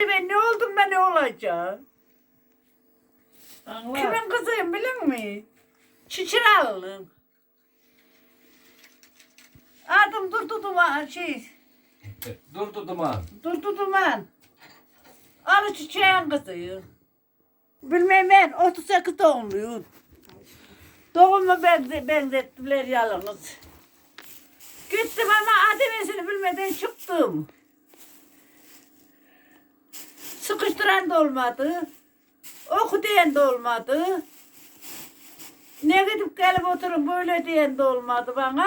Ben ne oldum ben ne olacağım? Anla. Kimin kızıyım biliyor musun? Çiçiralının. Adım Durdu Duman şey Durdu duman. Durdu Duman. Arı çiçeğin kızıyım. Bilmem ben 38 doğumluyum. Doğumu benze, benzettiler yalnız. Gittim ama adresini bilmeden çıktım. Sıkıştıran da olmadı. Oku diyen de olmadı. Ne gidip gelip oturun böyle diyen de olmadı bana.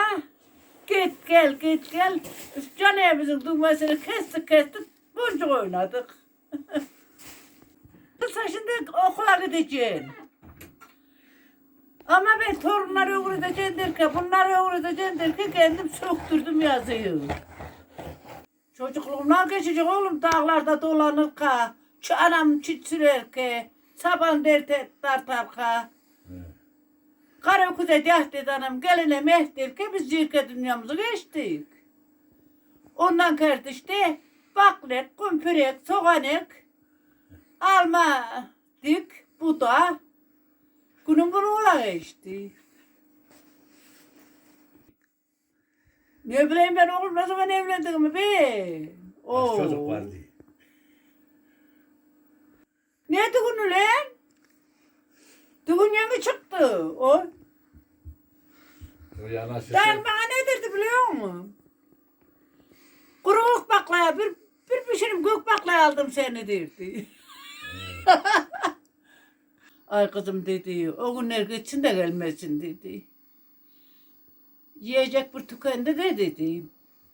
Git gel git gel. Canımızın düğmesini kestik kestik. Boncuk oynadık. Sen şimdi okula gideceksin. Ama ben torunları öğreteceğim derken, bunları öğreteceğim derken kendim söktürdüm yazıyı. Çocukluğumdan geçecek oğlum dağlarda dolanırka, şu anam çit sürerke, saban dert tartarka. Kara kuze deh dedi anam geline derke biz cirke dünyamızı geçtik. Ondan kerdi işte baklet, kumpirek, soğanek, alma dik, buda. Günün bunu ola geçti. Ne bileyim ben oğlum ne zaman evlendiğimi be. Oo. Çocuk vardı. Ne düğünü lan? Düğün yeni çıktı. O. O yana şişe. Dan bana ne dedi biliyor musun? Kuru baklaya bir, bir pişirim gök baklaya aldım seni derdi. Ay kızım dedi, o günler geçsin de gelmesin dedi. Yiyecek bir tükendi de dedi.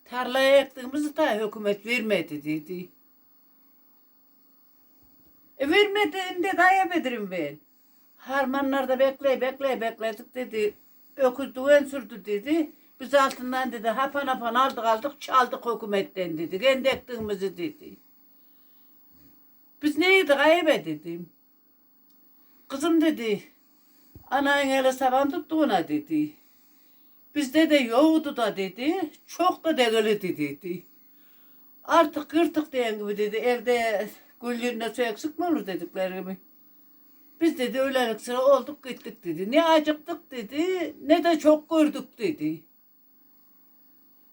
Tarlaya ektiğimizi da hükümet vermedi dedi. E vermediğinde dayanabilirim ben. Harmanlarda bekle bekle bekledik dedi. Öküz düven sürdü dedi. Biz altından dedi hapan hapan aldık aldık çaldık hükümetten dedi. Kendi ektiğimizi dedi. Biz neydi gaybe dedim. Kızım dedi. Anan hele saban tuttuğuna dedi. Bizde de yoğdu da dedi. Çok da degeledi dedi. Artık kırtık diyen gibi dedi. Evde gül yerine su eksik mi olur dedikleri gibi. Biz dedi öğlenlik sıra olduk gittik dedi. Ne acıktık dedi ne de çok gördük dedi.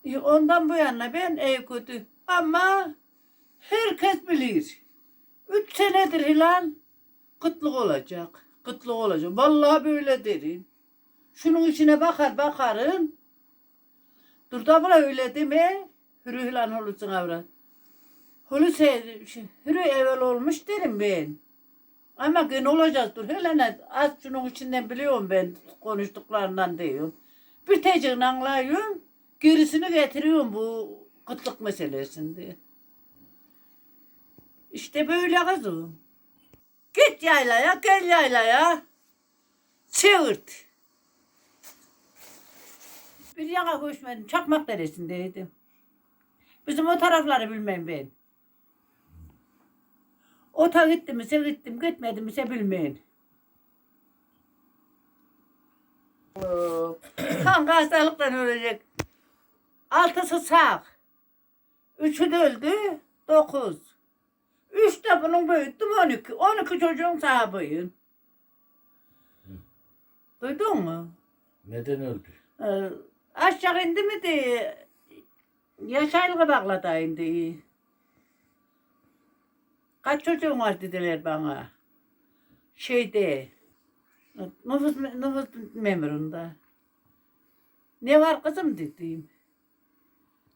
E, Ondan bu yana ben ev kötü. Ama herkes bilir. Üç senedir Hilal kıtlık olacak. Kıtlık olacak. Vallahi böyle derim. Şunun içine bakar bakarın. Dur da bana öyle deme. Hürü Hilal olursun avrat. Hulusi, hürü evvel olmuş derim ben. Ama gün olacağız dur. Hele az şunun içinden biliyorum ben konuştuklarından diyorum. Bir tecini anlıyorum. Gerisini getiriyorum bu kıtlık meselesinde. İşte böyle kızım. Git yaylaya, gel yaylaya. Çığırt. Bir yana koşmadım. Çakmak deresindeydim. Bizim o tarafları bilmem ben. Ota gittim ise gittim, gitmedim ise bilmeyin. Hangi hastalıktan ölecek? Altısı sağ. Üçü de öldü. Dokuz. Üç de bunun büyüttüm on iki. On iki çocuğun sahibiyim. Duydun mu? Neden öldü? Ee, aşağı indi mi diye yaşaylığı bağladayım diye. Kaç çocuğun var dediler bana. Şeyde nüfus, nüfus memurunda. Ne var kızım dedim.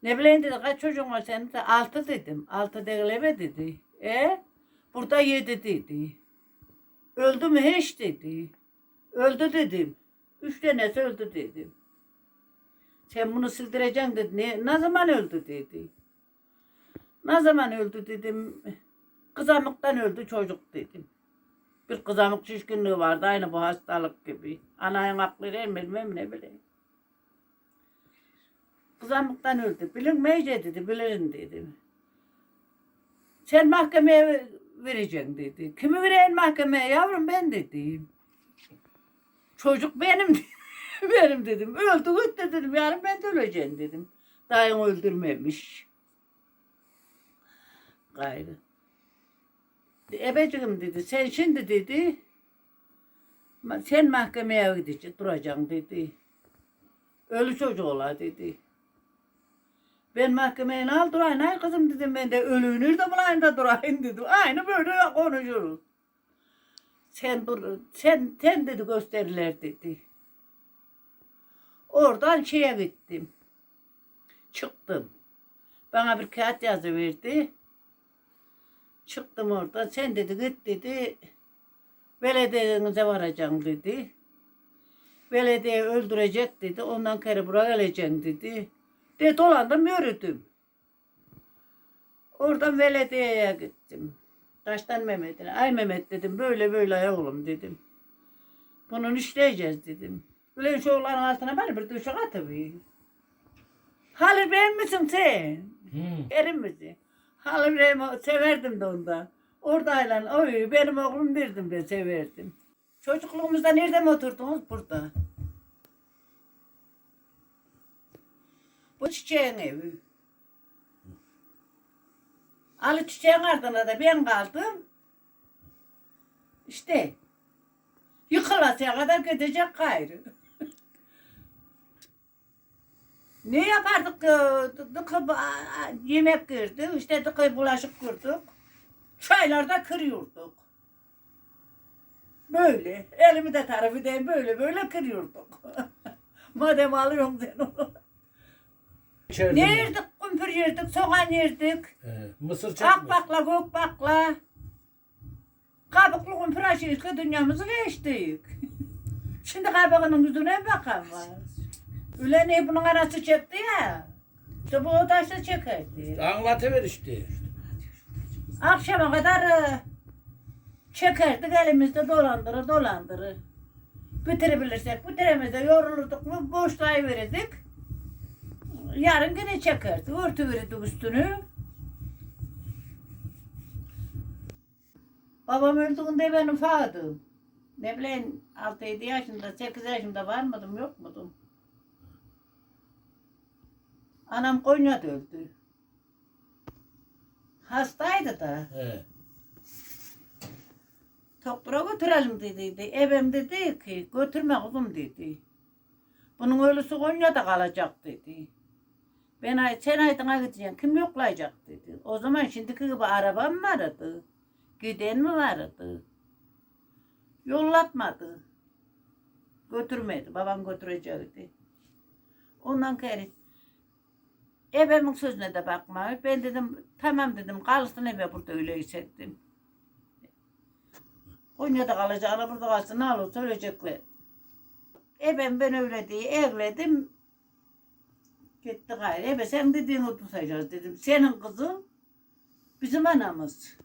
Ne bileyim dedi kaç çocuğun var senin de altı dedim. Altı değileme dedi. E burada yedi dedi. Öldü mü hiç dedi. Öldü dedim. Üç tanesi öldü dedim. Sen bunu sildireceksin dedi. Ne, ne zaman öldü dedi. Ne zaman öldü dedim. Kızamıktan öldü çocuk dedim. Bir kızamık şişkinliği vardı aynı bu hastalık gibi. Anayın aklı bilmem ne bileyim. Kızamıktan öldü. Bilinmeyecek dedi, bilirim dedim. Sen mahkemeye vereceksin dedi. Kimi vereyim mahkemeye yavrum ben dedim. Çocuk benim benim dedim. Öldü gitti dedim. Yarın ben de öleceğim dedim. Dayın öldürmemiş. Gayrı. Ebeciğim dedi sen şimdi dedi "ma- sen mahkemeye gideceksin duracaksın dedi. Ölü çocuk ola dedi. Ben mahkemeye ne al durayım ay kızım dedim ben de ölüyü nerede bulayım da durayım dedim. Aynı böyle konuşuruz. Sen dur, sen, sen dedi gösterirler dedi. Oradan şeye gittim. Çıktım. Bana bir kağıt yazı verdi. Çıktım oradan. Sen dedi git dedi. Belediyenize varacaksın dedi. Belediye öldürecek dedi. Ondan kere buraya geleceksin dedi. De dolandım yürüdüm. Oradan belediyeye gittim. Taştan Mehmet'ine. Ay Mehmet dedim böyle böyle oğlum dedim. Bunun işleyeceğiz dedim. Ulan şu oğlanın altına bana bir düşük atıver. Halil benim misin sen? Hı. Erim misin? Halil benim severdim de ondan. Oradayla oy benim oğlum derdim de severdim. Çocukluğumuzda nerede mi oturdunuz? Burada. Bu çiçeğin evi. Ali çiçeğin ardına da ben kaldım. İşte. Yıkılasıya kadar gidecek gayrı. Ne yapardık? Ee, Dıkı yemek kırdık. işte dıkı bulaşık kırdık. Çaylarda kırıyorduk. Böyle. Elimi de tarafı değil böyle böyle kırıyorduk. Madem alıyorum sen onu. İçeride Ne yerdik? Kumpir yerdik, soğan yerdik. Ee, mısır Ak çekmiş. bakla, gök bakla. Kabuklu kumpir aşıyız ki dünyamızı geçtik. Şimdi kabuğunun yüzüne bakan var. Öyle ne bunun arası çekti ya. İşte bu taşla çekerdi. Anlatıver işte. Akşama kadar e, çekerdik elimizde dolandırı dolandırı. Bitirebilirsek bitiremezsek yorulurduk mu boşluğa verirdik. Yarın yine çekerdik. Örtü verirdik üstünü. Babam öldüğünde ben ufaktım. Ne bileyim 6-7 yaşında, 8 yaşında var mıydım yok muydum? Anam Konya'da öldü. Hastaydı da. He. Doktora götürelim dediydi. Ebem dedi ki götürme kızım dedi. Bunun ölüsü Konya'da kalacak dedi. Ben ay, sen Aydın'a gideceksin. Kim yoklayacak dedi. O zaman şimdiki gibi arabam mı vardı? Giden mi vardı? Yollatmadı. Götürmedi. Babam götürecekti. Ondan geri ebemin sözüne de bakma. Ben dedim tamam dedim kalsın ebe burada öyle hissettim. Konya'da kalacağına burada kalsın ne olursa ölecekler. E ben ben öyle diye evledim. Gitti gayrı. Ebe sen dediğini tutacağız dedim. Senin kızın bizim anamız.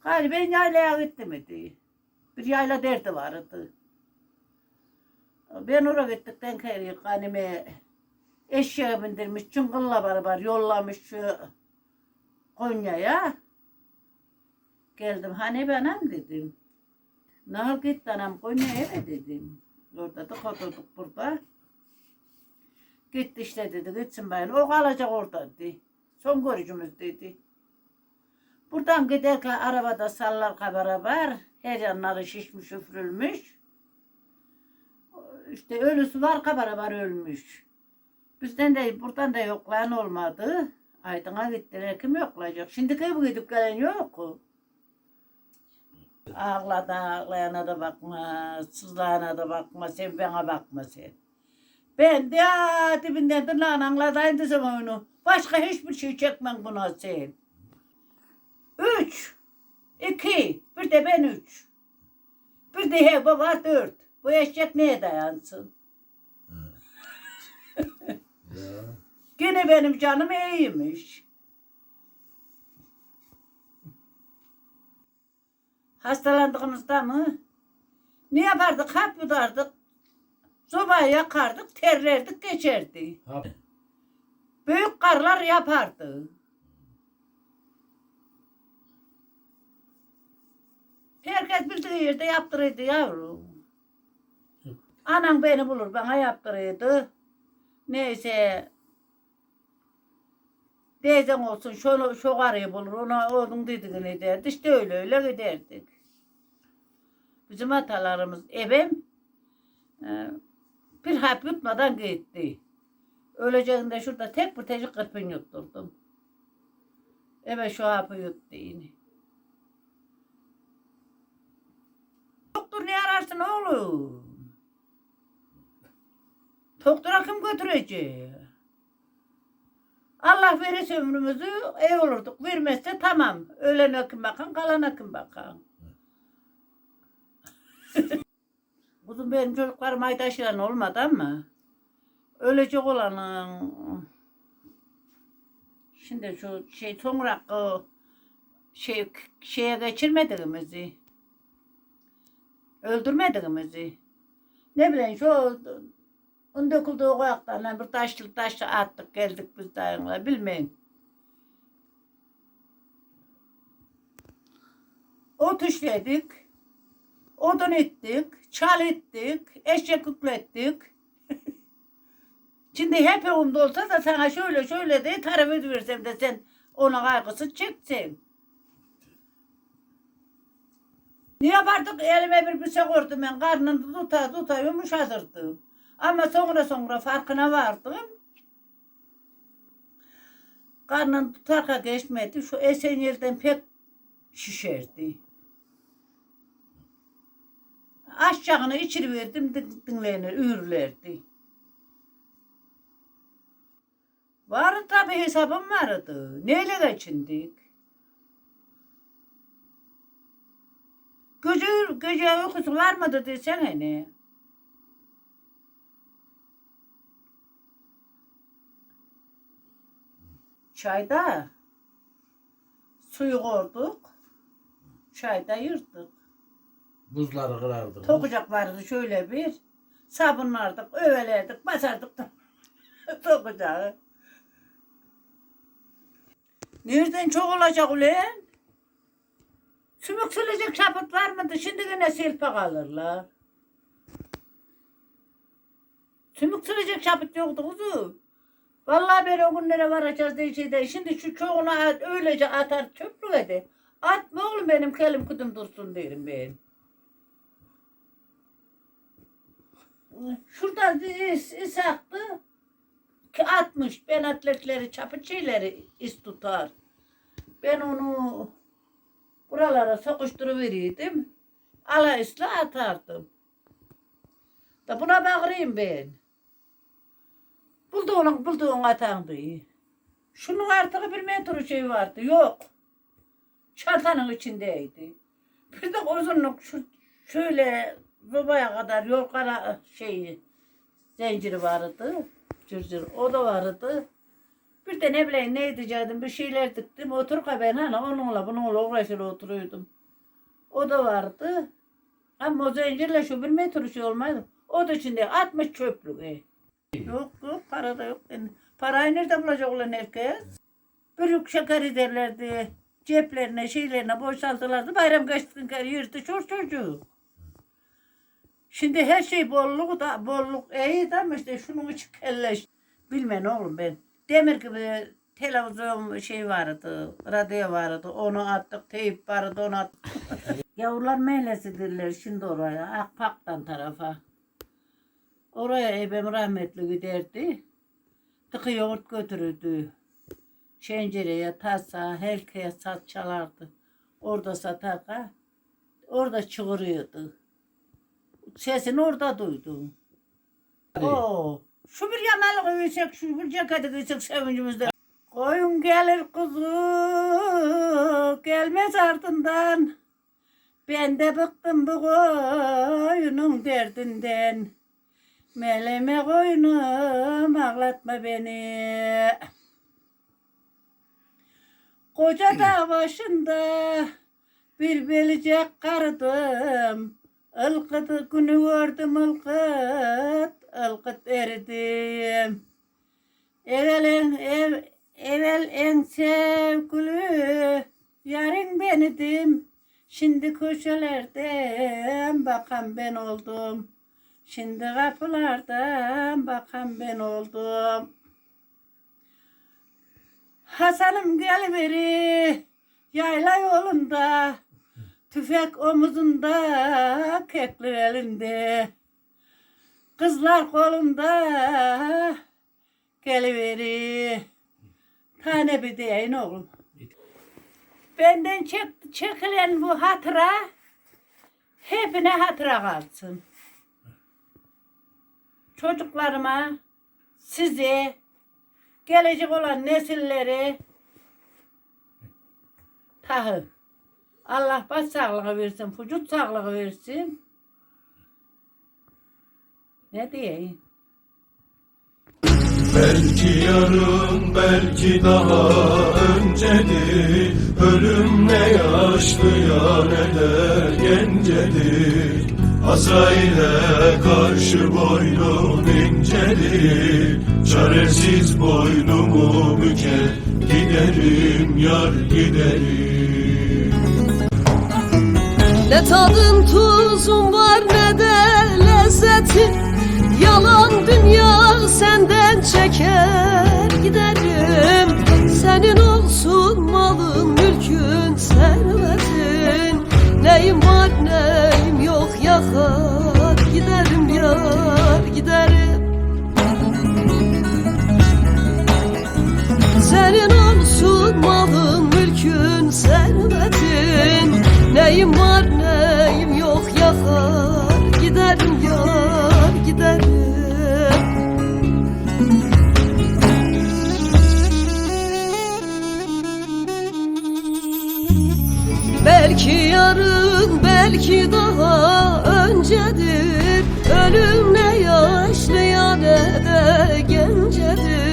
Gayrı ben yaylaya gittim dedi. Bir yayla derdi vardı. Ben oraya gittikten kere kanime eşeğe bindirmiş, çıngılla beraber yollamış Konya'ya. Geldim hani benim dedim. Nahal git anam Konya'ya dedim. Orada da oturduk burada. Gitti işte dedi gitsin bayan. O kalacak orada dedi. Son görücümüz dedi. Buradan giderken arabada sallar beraber her yanları şişmiş üfürülmüş. İşte ölüsü var beraber ölmüş. Bizden de buradan da yoklayan olmadı. Aydın'a gittiler kim yoklayacak? Şimdi kim gidip gelen yok. Ağladan ağlayana da bakma, sızlayana da bakma, sen bana bakma sen. Ben de ya, dibinden tırnağına ağladayım desem onu. Başka hiçbir şey çekmem buna sen. Üç, iki, bir de ben üç. Bir de he baba dört. Bu eşek neye dayansın? Ya. Gene benim canım iyiymiş. Hastalandığımızda mı? Ne yapardık? Hap yudardık. Sobayı yakardık, terlerdik, geçerdi. Ha. Büyük karlar yapardı. Herkes bildiği yerde yaptırırdı yavrum. Anam beni bulur bana yaptırırdı. Neyse Teyzen olsun şunu şu karıyı bulur ona onun dediğini derdi. İşte öyle öyle giderdik. Bizim atalarımız ebem e, bir hap yutmadan gitti. Öleceğinde şurada tek bir tecik kırpın yutturdum. Evet şu hapı yuttu yine. Doktor ne ararsın oğlum? Doktora kim götürecek? Allah verirse ömrümüzü iyi olurduk. Vermezse tamam. Ölene kim bakan, kalana kim bakan. Kuzum benim çocuklarım aydaşıran olmadı ama ölecek olanın şimdi şu şey sonra şey şeye geçirmediğimizi öldürmediğimizi ne bileyim şu un döküldüğü koyaklarına bir taşlı taşlı attık geldik biz dayımla bilmeyin. Ot işledik. Odun ettik, çal ettik, eşek yüklettik. Şimdi hep onda olsa da sana şöyle şöyle de tarif ediversem de sen ona kaygısı çeksin. Ne yapardık? Elime bir bıçak ördüm ben. Karnını tuta tuta yumuşatırdım. Ama sonra sonra farkına vardım. Karnını tutarka geçmedi. Şu esen yerden pek şişerdi. Aşağını içiri verdim dinlenir, üürlerdi. Vardı tabi hesabım vardı. Neyle geçindik? Gece, gece uykusu var mıydı desene ne? Çayda suyu koyduk. Çayda yırttık. Buzları kırardık. Tokucak vardı şöyle bir. Sabunlardık, övelerdik, basardık da. Nereden çok olacak ulan? Sümük silecek şapıt var mıydı? Şimdi yine silpe kalırlar. Sümük silecek şapıt yoktu kuzum. Vallahi ben o günlere varacağız diye şeyde. Şimdi şu çoğunu at- öylece atar çöplük ede. Atma oğlum benim kelim kudum dursun derim ben. Şuradan is, is aktı. Ki atmış. Ben atletleri, çapı şeyleri is tutar. Ben onu buralara sokuşturuveriydim. Ala isle atardım. Da buna bağırayım ben. Bulduğun, bulduğun atandı. Şunun artık bir metre şey vardı. Yok. Çantanın içindeydi. Bir de uzunluk şu, şöyle Zobaya kadar yol kara şey zinciri vardı. Cırcır o da vardı. Bir de ne bileyim ne edecektim bir şeyler diktim. Otur ben hani onunla bununla uğraşır oturuyordum. O da vardı. Ama o zincirle şu bir metre şey olmadı. O da içinde 60 çöplük. E. Yok yok para da yok. Yani parayı nerede bulacak olan herkes? Bürük şeker ederlerdi. Ceplerine şeylerine boşaltırlardı. Bayram geçtiğinde yırtı çor çocuk. Şimdi her şey bolluk da bolluk iyi de ama işte şunun içi kelleş. Bilmem oğlum ben. Demir gibi televizyon şey vardı, radyo vardı. Onu attık, teyip vardı, onu attık. Yavrular meylesidirler şimdi oraya, Akpak'tan tarafa. Oraya ebem rahmetli giderdi. Tıkı yoğurt götürürdü. Şencereye, tasa, herkese sat çalardı. Orada satarka, orada çığırıyordu. Sesini orada duydum. Oo, şu bir yamalı giysek, şu bir ceketi giysek sevincimizde. Koyun gelir kuzu, gelmez ardından. Ben de bıktım bu koyunun derdinden. Meleme koyunum, ağlatma beni. Koca dağ başında bir belicek kardım. Ilkıt günü gördüm ılkıt, ılkıt eridim. Evvel en, ev, evvel en sevgili yarın benidim. Şimdi köşelerden bakan ben oldum. Şimdi kapılardan bakan ben oldum. Hasan'ım geliveri yayla yolunda tüfek omuzunda keklir elinde kızlar kolunda geliveri tane bir deyin oğlum. Benden çek, çekilen bu hatıra hepine hatıra kalsın. Çocuklarıma, size, gelecek olan nesilleri tahı. Allah baş sağlığı versin, vücut sağlığı versin. Ne diyeyim? Belki yarın belki daha öncedir Ölüm ne yaşlıya ne de gencedir Azrail'e karşı boynum incedir. Çaresiz boynumu büker Giderim yar giderim. Ne tadın tuzun var ne de lezzetin. Yalan dünya senden çeker giderim. Senin olsun malın mülkün servetin. Neyim var Senin olsun malın mülkün servetin Neyim var neyim yok yakar Giderim yar giderim. Belki yarın belki daha öncedir. Ölüm ne yaşlıya ne de gencedir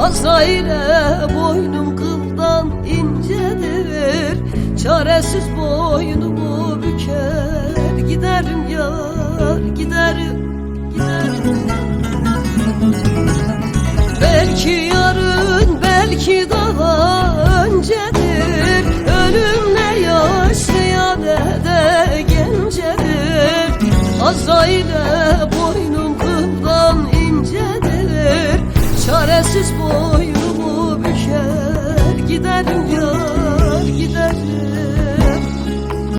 Azrail'e boynum kıldan incedir. Çaresiz boynumu büker. Giderim yar giderim giderim. Belki yarın belki daha öncedir. Ölüm ne yaşlıya ne de gencedir Azrail'e Sensiz boy